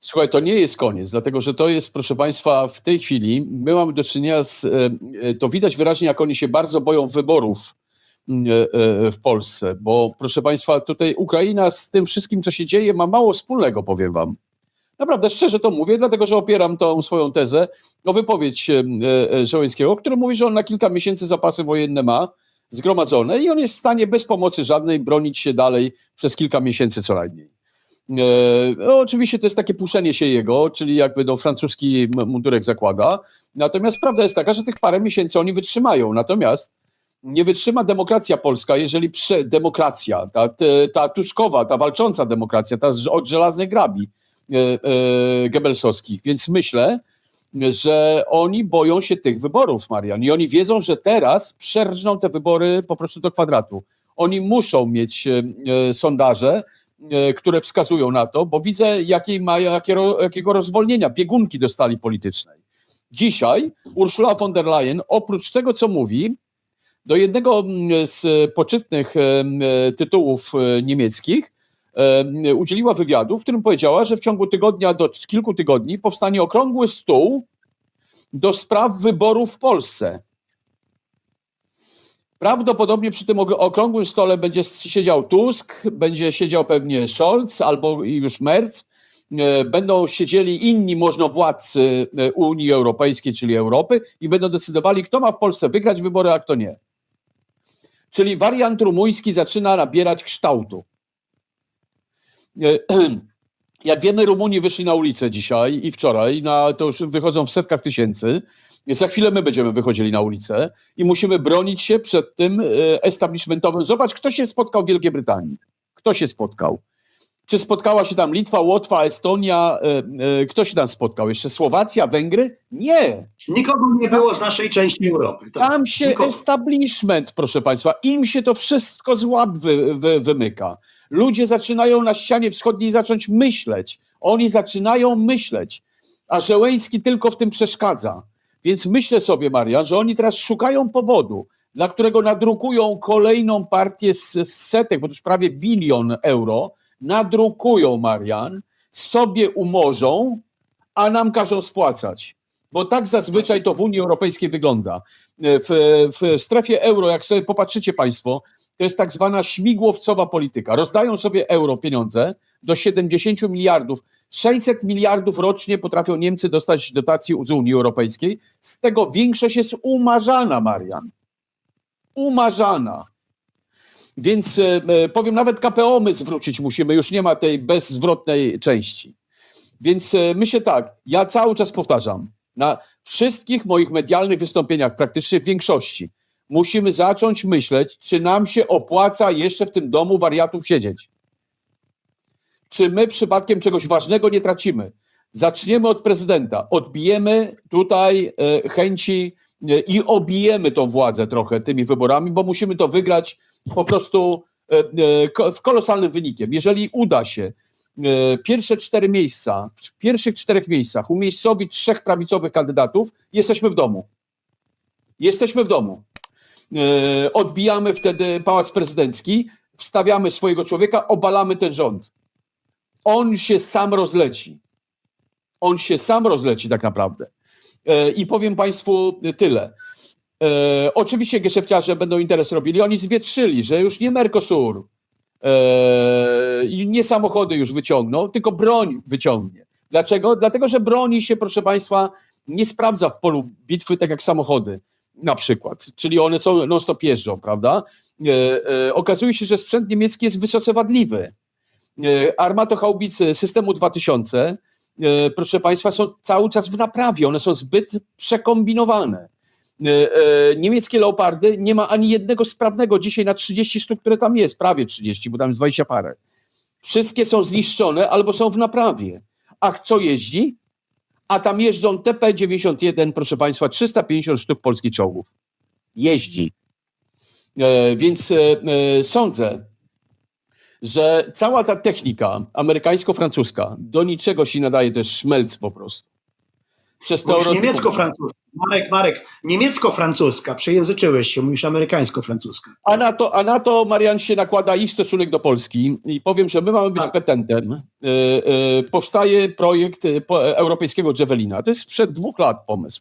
Słuchaj, to nie jest koniec, dlatego że to jest, proszę Państwa, w tej chwili my mamy do czynienia z. e, e, To widać wyraźnie, jak oni się bardzo boją wyborów m, e, w Polsce, bo proszę Państwa, tutaj Ukraina z tym wszystkim, co się dzieje, ma mało wspólnego, powiem Wam. Naprawdę szczerze to mówię, dlatego że opieram tą swoją tezę o wypowiedź Żołańskiego, który mówi, że on na kilka miesięcy zapasy wojenne ma zgromadzone i on jest w stanie bez pomocy żadnej bronić się dalej przez kilka miesięcy co najmniej. E, No, oczywiście to jest takie puszenie się jego, czyli jakby no, francuski mundurek zakłada. Natomiast prawda jest taka, że tych parę miesięcy oni wytrzymają. Natomiast nie wytrzyma demokracja polska, jeżeli prze, demokracja, ta, ta tuszkowa, ta walcząca demokracja, ta od żelaznej grabi e, e. Więc myślę, że oni boją się tych wyborów, Marian. I oni wiedzą, że teraz przerżną te wybory po prostu do kwadratu. Oni muszą mieć e, sondaże, które wskazują na to, bo widzę, jakiej mają, jakiego, jakiego rozwolnienia, biegunki dostali politycznej. Dzisiaj Ursula von der Leyen, oprócz tego, co mówi, do jednego mm, z poczytnych e, e, tytułów e, niemieckich e, udzieliła wywiadu, w którym powiedziała, że w ciągu tygodnia do kilku tygodni powstanie okrągły stół do spraw wyborów w Polsce. Prawdopodobnie przy tym okrągłym stole będzie siedział Tusk, będzie siedział pewnie Scholz albo już Merz. E, Będą siedzieli inni możnowładcy e, Unii Europejskiej, czyli Europy, i będą decydowali, kto ma w Polsce wygrać wybory, a kto nie. Czyli wariant rumuński zaczyna nabierać kształtu. E, Jak wiemy, Rumuni wyszli na ulicę dzisiaj i wczoraj, na, to już wychodzą w setkach tysięcy. Za chwilę my będziemy wychodzili na ulicę i musimy bronić się przed tym e, establishmentowym. Zobacz, kto się spotkał w Wielkiej Brytanii. Kto się spotkał? Czy spotkała się tam Litwa, Łotwa, Estonia? E, e, Kto się tam spotkał? Jeszcze Słowacja, Węgry? Nie. Nikogo nie było z naszej części Europy. Tak. Tam się Nikogo. establishment, proszę Państwa, im się to wszystko z łap wy, wy, wymyka. Ludzie zaczynają na ścianie wschodniej zacząć myśleć. Oni zaczynają myśleć, a Żeleński tylko w tym przeszkadza. Więc myślę sobie, Marian, że oni teraz szukają powodu, dla którego nadrukują kolejną partię z, setek, bo to już prawie bilion euro, nadrukują, Marian, sobie umorzą, a nam każą spłacać. Bo tak zazwyczaj to w Unii Europejskiej wygląda. W, w strefie euro, jak sobie popatrzycie Państwo, to jest tak zwana śmigłowcowa polityka. Rozdają sobie euro pieniądze do 70 miliardów. 600 miliardów rocznie potrafią Niemcy dostać dotacji z Unii Europejskiej. Z tego większość jest umarzana, Marian. Umarzana. Więc e, e, powiem, nawet KPO my zwrócić musimy, już nie ma tej bezzwrotnej części. Więc e, myślę tak, ja cały czas powtarzam, na wszystkich moich medialnych wystąpieniach, praktycznie w większości, musimy zacząć myśleć, czy nam się opłaca jeszcze w tym domu wariatów siedzieć. Czy my przypadkiem czegoś ważnego nie tracimy? Zaczniemy od prezydenta. Odbijemy tutaj e, chęci e, i obijemy tą władzę trochę tymi wyborami, bo musimy to wygrać po prostu e, w kolosalnym wynikiem. Jeżeli uda się pierwsze cztery miejsca, w pierwszych czterech miejscach umiejscowić trzech prawicowych kandydatów, jesteśmy w domu. Jesteśmy w domu. E, Odbijamy wtedy pałac prezydencki, wstawiamy swojego człowieka, obalamy ten rząd. On się sam rozleci. On się sam rozleci tak naprawdę. E, I powiem Państwu tyle. E, oczywiście geszefciarze będą interes robili. Oni zwietrzyli, że już nie Mercosur nie samochody już wyciągną, tylko broń wyciągnie. Dlaczego? Dlatego, że broni się, proszę Państwa, nie sprawdza w polu bitwy tak jak samochody na przykład. Czyli one są non-stop jeżdżą, prawda? E, e, okazuje się, że sprzęt niemiecki jest wysoce wadliwy. E, armatochaubicy systemu 2000, e, proszę Państwa, są cały czas w naprawie. One są zbyt przekombinowane. Niemieckie leopardy nie ma ani jednego sprawnego dzisiaj na 30 sztuk, które tam jest, prawie 30, bo tam jest 20 parę. Wszystkie są zniszczone albo są w naprawie. A co jeździ? A tam jeżdżą TP-91, proszę Państwa, 350 sztuk polskich czołgów. Jeździ. E, więc e, e, sądzę, że cała ta technika amerykańsko-francuska do niczego się nadaje też szmelc po prostu. Przez to niemiecko-francuski. Marek, Marek, niemiecko-francuska, przejęzyczyłeś się, mówisz amerykańsko-francuska. A na, to, a na to, Marian, się nakłada ich stosunek do Polski i powiem, że my mamy być Tak. petentem. E, e, powstaje projekt e, europejskiego Javelina. To jest sprzed dwóch lat pomysł.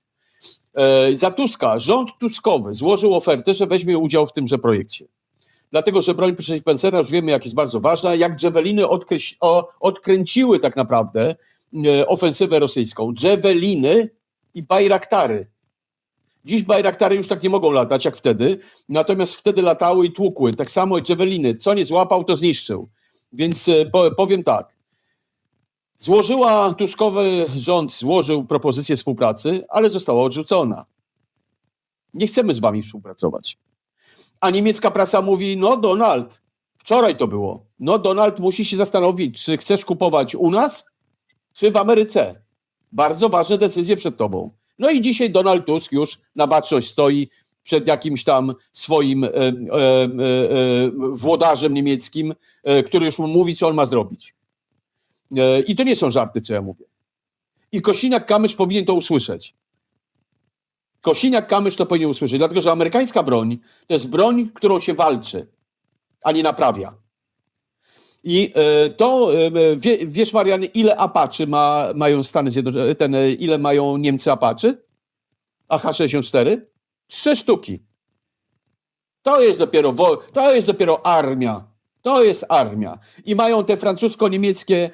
E, za Tuska, rząd Tuskowy złożył ofertę, że weźmie udział w tymże projekcie. Dlatego, że broń przeciwpancerna już wiemy, jak jest bardzo ważna, jak Javeliny odkręci- o, odkręciły tak naprawdę ofensywę rosyjską. Javeliny i Bajraktary. Dziś Bajraktary już tak nie mogą latać jak wtedy, natomiast wtedy latały i tłukły. Tak samo Javeliny. Co nie złapał, to zniszczył. Więc e, po, powiem tak. Złożyła, Tuskowy rząd złożył propozycję współpracy, ale została odrzucona. Nie chcemy z wami współpracować. A niemiecka prasa mówi, no Donald, wczoraj to było, no Donald musi się zastanowić, czy chcesz kupować u nas, czy w Ameryce. Bardzo ważne decyzje przed tobą. No i dzisiaj Donald Tusk już na baczność stoi przed jakimś tam swoim e, e, e, e, włodarzem niemieckim, e, który już mu mówi, co on ma zrobić. E, I to nie są żarty, co ja mówię. I Kosiniak-Kamysz powinien to usłyszeć. Kosiniak-Kamysz to powinien usłyszeć, dlatego że amerykańska broń to jest broń, którą się walczy, a nie naprawia. I e, to, e, wie, wiesz Marian, ile Apaczy ma, mają Stany Zjednoczone, ten, e, ile mają Niemcy Apaczy? AH-64? Trzy sztuki. To jest dopiero, wo, to jest dopiero armia. To jest armia. I mają te francusko-niemieckie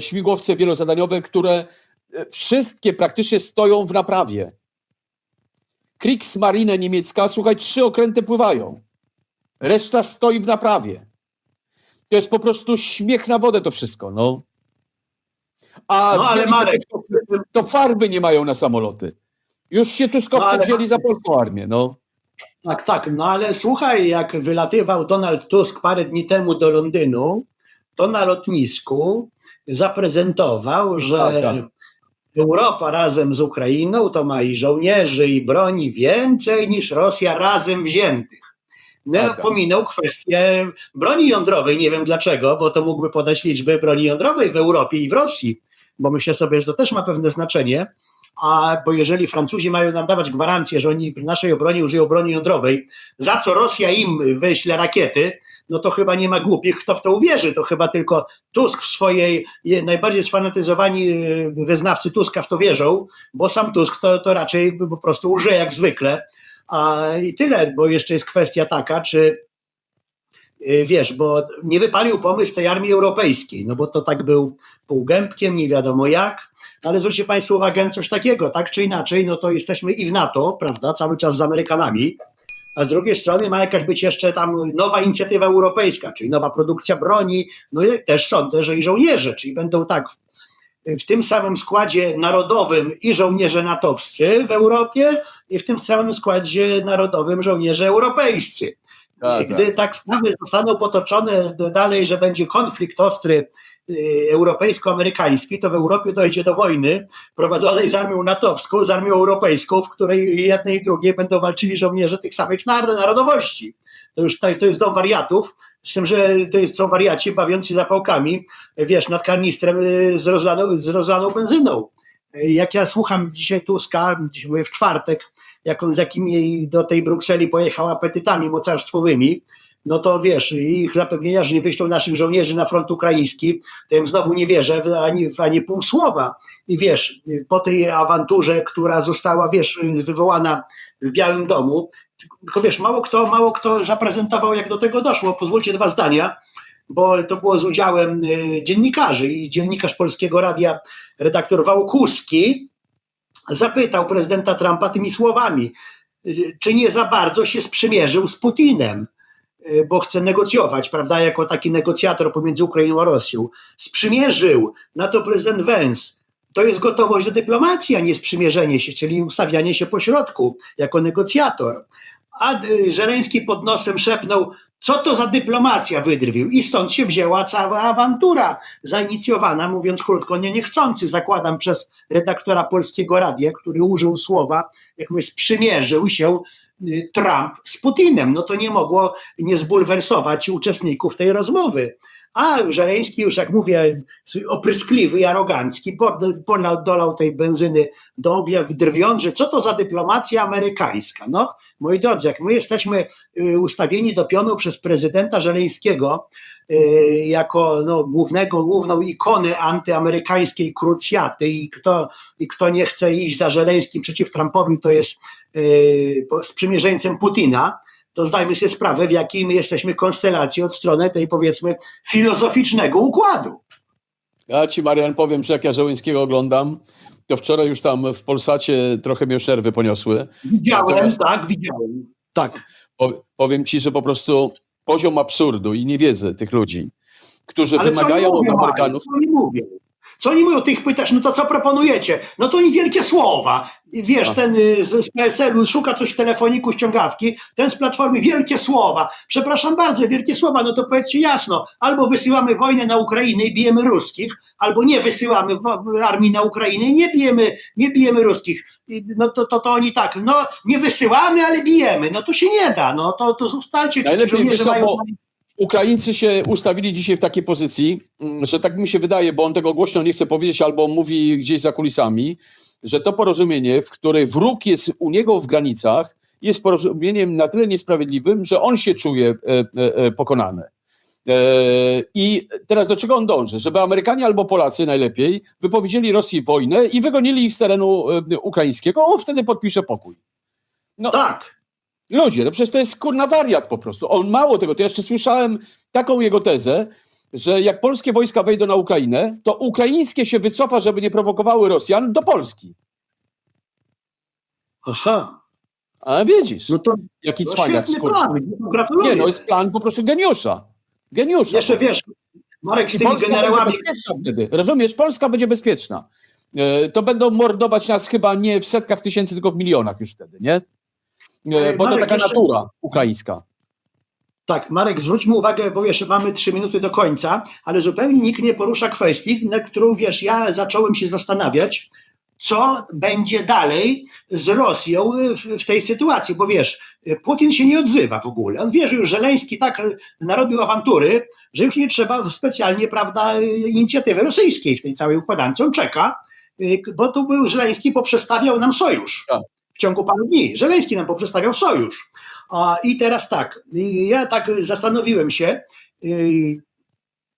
śmigłowce wielozadaniowe, które wszystkie praktycznie stoją w naprawie. Kriegsmarine niemiecka, słuchaj, trzy okręty pływają. Reszta stoi w naprawie. To jest po prostu śmiech na wodę to wszystko, no. A No, ale Marek- Tuskowcy, to farby nie mają na samoloty. Już się Tuskowcy No, ale- wzięli za polską armię, no. Tak, tak, no ale słuchaj, jak wylatywał Donald Tusk parę dni temu do Londynu, to na lotnisku zaprezentował, że Tak, tak. Europa razem z Ukrainą to ma i żołnierzy, i broni więcej niż Rosja razem wziętych. No, pominął kwestię broni jądrowej. Nie wiem dlaczego, bo to mógłby podać liczby broni jądrowej w Europie i w Rosji, bo myślę sobie, że to też ma pewne znaczenie. A bo jeżeli Francuzi mają nam dawać gwarancję, że oni w naszej obronie użyją broni jądrowej, za co Rosja im wyśle rakiety, no to chyba nie ma głupich, kto w to uwierzy. To chyba tylko Tusk w swojej, je- najbardziej sfanatyzowani y, wyznawcy Tuska w to wierzą, bo sam Tusk to, to raczej po prostu łże jak zwykle. A i tyle, bo jeszcze jest kwestia taka, czy y, wiesz, bo nie wypalił pomysł tej armii europejskiej, no bo to tak był półgębkiem, nie wiadomo jak, ale zwróćcie Państwo uwagę coś takiego, tak czy inaczej, no to jesteśmy i w NATO, prawda, cały czas z Amerykanami, a z drugiej strony ma jakaś być jeszcze tam nowa inicjatywa europejska, czyli nowa produkcja broni, no i też sądzę, że i żołnierze, czyli będą tak w, tym samym składzie narodowym i żołnierze natowscy w Europie i w tym samym składzie narodowym żołnierze europejscy. Tak, Gdy tak. sprawy zostaną potoczone dalej, że będzie konflikt ostry y, europejsko-amerykański, to w Europie dojdzie do wojny prowadzonej z armią natowską, z armią europejską, w której jednej i drugiej będą walczyli żołnierze tych samych nar- narodowości. To już to jest dom wariatów, z tym, że to jest, są wariaci bawiący zapałkami, wiesz, nad karnistrem y, z rozlaną, z rozlaną benzyną. Y, Jak ja słucham dzisiaj Tuska, dziś mówię w czwartek, jak on z jakimi do tej Brukseli pojechał apetytami mocarstwowymi, no to wiesz, ich zapewnienia, że nie wyślą naszych żołnierzy na front ukraiński, to ja znowu nie wierzę w ani, w ani pół słowa. I wiesz, po tej awanturze, która została, wiesz, wywołana w Białym Domu, tylko wiesz, mało kto, mało kto zaprezentował, jak do tego doszło. Pozwólcie dwa zdania, bo to było z udziałem y, dziennikarzy i dziennikarz Polskiego Radia, redaktor Wałkuski, zapytał prezydenta Trumpa tymi słowami, y, czy nie za bardzo się sprzymierzył z Putinem, y, bo chce negocjować, prawda, jako taki negocjator pomiędzy Ukrainą a Rosją. Sprzymierzył, na to prezydent Vance. To jest gotowość do dyplomacji, a nie sprzymierzenie się, czyli ustawianie się po środku jako negocjator. A y, Żeleński pod nosem szepnął, co to za dyplomacja wydrwił. I stąd się wzięła cała awantura zainicjowana, mówiąc krótko, nie niechcący, zakładam, przez redaktora Polskiego Radia, który użył słowa, jak sprzymierzył się y, Trump z Putinem. No to nie mogło nie zbulwersować uczestników tej rozmowy. A Żeleński już, jak mówię, opryskliwy i arogancki, dolał tej benzyny do ognia, drwiąc, że co to za dyplomacja amerykańska. No, moi drodzy, jak my jesteśmy y, ustawieni do pionu przez prezydenta Żeleńskiego y, jako no, głównego, główną ikonę antyamerykańskiej krucjaty i kto, i kto nie chce iść za Żeleńskim przeciw Trumpowi, to jest y, sprzymierzeńcem Putina, to zdajmy sobie sprawę, w jakiej my jesteśmy konstelacji od strony tej powiedzmy filozoficznego układu. Ja ci, Marian, powiem, że jak ja Żołyńskiego oglądam, to wczoraj już tam w Polsacie trochę mnie szerwy poniosły. Widziałem, Natomiast- tak, widziałem. Tak. Po, powiem ci, że po prostu poziom absurdu i niewiedzy tych ludzi, którzy Ale wymagają od Amerykanów. Co? Co oni mówią? Ty ich pytasz, no to co proponujecie? No to oni wielkie słowa. Wiesz, A. ten y, z, z PSL-u szuka coś w telefoniku ściągawki, ten z Platformy wielkie słowa. Przepraszam bardzo, wielkie słowa, no to powiedzcie jasno, albo wysyłamy wojnę na Ukrainę i bijemy ruskich, albo nie wysyłamy armii na Ukrainę i nie bijemy, nie bijemy ruskich. No to, to, to oni tak, no nie wysyłamy, ale bijemy. No to się nie da, no to, to ustalcie, czy ci Najlepiej, żołnierze mają... bo- Ukraińcy się ustawili dzisiaj w takiej pozycji, mm, że tak mi się wydaje, bo on tego głośno nie chce powiedzieć albo mówi gdzieś za kulisami, że to porozumienie, w której wróg jest u niego w granicach, jest porozumieniem na tyle niesprawiedliwym, że on się czuje e, e, e, pokonany. I teraz do czego on dąży? Żeby Amerykanie albo Polacy najlepiej wypowiedzieli Rosji wojnę i wygonili ich z terenu ukraińskiego, on wtedy podpisze pokój. No, Tak. Ludzie, no przecież to jest kurna wariat po prostu. On mało tego, to ja jeszcze słyszałem taką jego tezę, że jak polskie wojska wejdą na Ukrainę, to ukraińskie się wycofa, żeby nie prowokowały Rosjan do Polski. Aha. A widzisz, No to jaki To cwaniak plan, gratuluję. Nie, no jest plan po prostu geniusza. Geniusza. Jeszcze wiesz, Marek z tymi Polska będzie generałami, bezpieczna wtedy. Rozumiesz? Polska będzie bezpieczna. E, To będą mordować nas chyba nie w setkach tysięcy, tylko w milionach już wtedy, nie? E, Bo to Marek, taka jeszcze- natura ukraińska. tak, Marek, zwróćmy uwagę, bo jeszcze mamy trzy minuty do końca, ale zupełnie nikt nie porusza kwestii, na którą, wiesz, ja zacząłem się zastanawiać, co będzie dalej z Rosją w, w tej sytuacji, bo wiesz, Putin się nie odzywa w ogóle. On wie, że już Żeleński tak narobił awantury, że już nie trzeba specjalnie, prawda, inicjatywy rosyjskiej w tej całej układance. On czeka, y, bo tu był Żeleński poprzestawiał nam sojusz Tak. W ciągu paru dni. Żeleński nam poprzestawiał sojusz. I teraz tak, ja tak zastanowiłem się, y,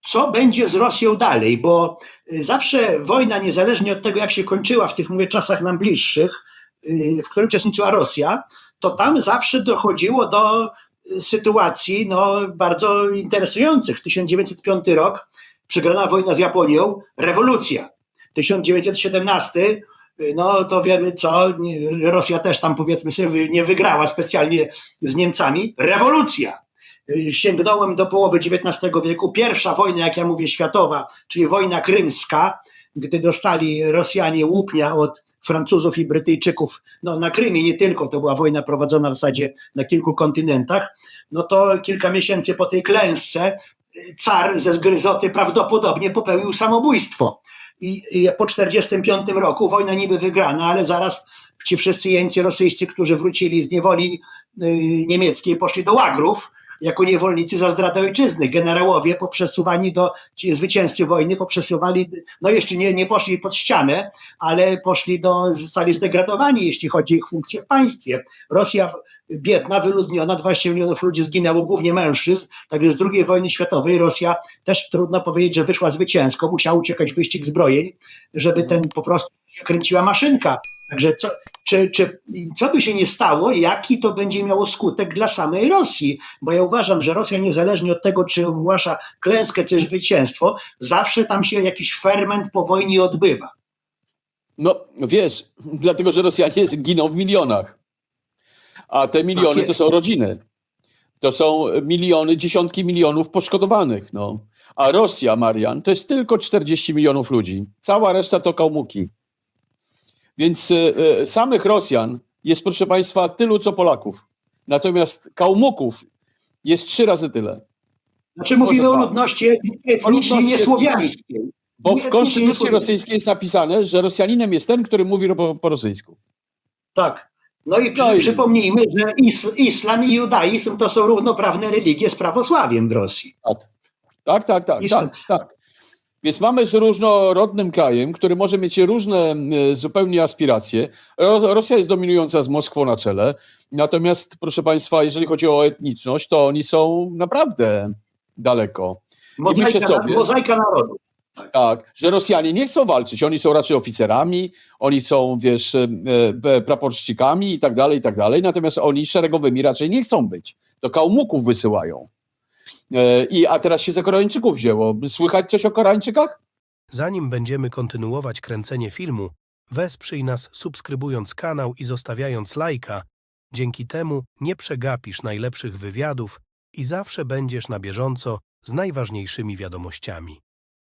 co będzie z Rosją dalej, bo y, zawsze wojna, niezależnie od tego, jak się kończyła w tych mówię, czasach nam bliższych, y, w którym uczestniczyła Rosja, to tam zawsze dochodziło do sytuacji no, bardzo interesujących. 1905 rok, przegrana wojna z Japonią, rewolucja. 1917 no to wiemy co, Rosja też tam powiedzmy sobie nie wygrała specjalnie z Niemcami. Rewolucja. Sięgnąłem do połowy XIX wieku. Pierwsza wojna, jak ja mówię, światowa, czyli wojna krymska, gdy dostali Rosjanie łupnia od Francuzów i Brytyjczyków no, na Krymie, nie tylko, to była wojna prowadzona w zasadzie na kilku kontynentach, no to kilka miesięcy po tej klęsce y, car ze zgryzoty prawdopodobnie popełnił samobójstwo. I, po 1945 roku wojna niby wygrana, ale zaraz ci wszyscy jeńcy rosyjscy, którzy wrócili z niewoli y, niemieckiej, poszli do łagrów jako niewolnicy za zdradę ojczyzny. Generałowie poprzesuwani do, ci zwycięzcy wojny poprzesuwali, no jeszcze nie, nie poszli pod ścianę, ale poszli do, zostali zdegradowani, jeśli chodzi o ich funkcję w państwie. Rosja biedna, wyludniona, 20 milionów ludzi zginęło, głównie mężczyzn, także z II wojny światowej Rosja też trudno powiedzieć, że wyszła zwycięsko, musiała uciekać wyścig zbrojeń, żeby ten po prostu się kręciła maszynka. Także co, czy, czy, co by się nie stało, jaki to będzie miało skutek dla samej Rosji? Bo ja uważam, że Rosja niezależnie od tego, czy ogłasza klęskę, czy zwycięstwo, zawsze tam się jakiś ferment po wojnie odbywa. No wiesz, dlatego że Rosjanie giną w milionach. A te miliony Tak to jest. są rodziny. To są miliony, dziesiątki milionów poszkodowanych. No. A Rosja, Marian, to jest tylko 40 milionów ludzi. Cała reszta to kałmuki. Więc e, e, samych Rosjan jest, proszę Państwa, tylu co Polaków. Natomiast kałmuków jest trzy razy tyle. Znaczy mówimy o ludności etnicznej, ludności niesłowiańskiej. Bo w etnicznie konstytucji rosyjskiej jest napisane, że Rosjaninem jest ten, który mówi po, po rosyjsku. Tak. No i, przy, No i- przypomnijmy, że is, islam i judaizm to są równoprawne religie z prawosławiem w Rosji. Tak. Tak, tak, tak, tak, tak. Więc mamy z różnorodnym krajem, który może mieć różne e, zupełnie aspiracje. Ro- Rosja jest dominująca z Moskwą na czele. Natomiast, proszę Państwa, jeżeli chodzi o etniczność, to oni są naprawdę daleko. Mozaika, myślę sobie- mozaika narodu. Tak, że Rosjanie nie chcą walczyć. Oni są raczej oficerami, oni są, wiesz, e, e, praporszczykami i tak dalej, i tak dalej. Natomiast oni szeregowymi raczej nie chcą być. To kałmuków wysyłają. E, I, a teraz się za Koreańczyków wzięło. Słychać coś o Koreańczykach? Zanim będziemy kontynuować kręcenie filmu, wesprzyj nas subskrybując kanał i zostawiając lajka. Dzięki temu nie przegapisz najlepszych wywiadów i zawsze będziesz na bieżąco z najważniejszymi wiadomościami.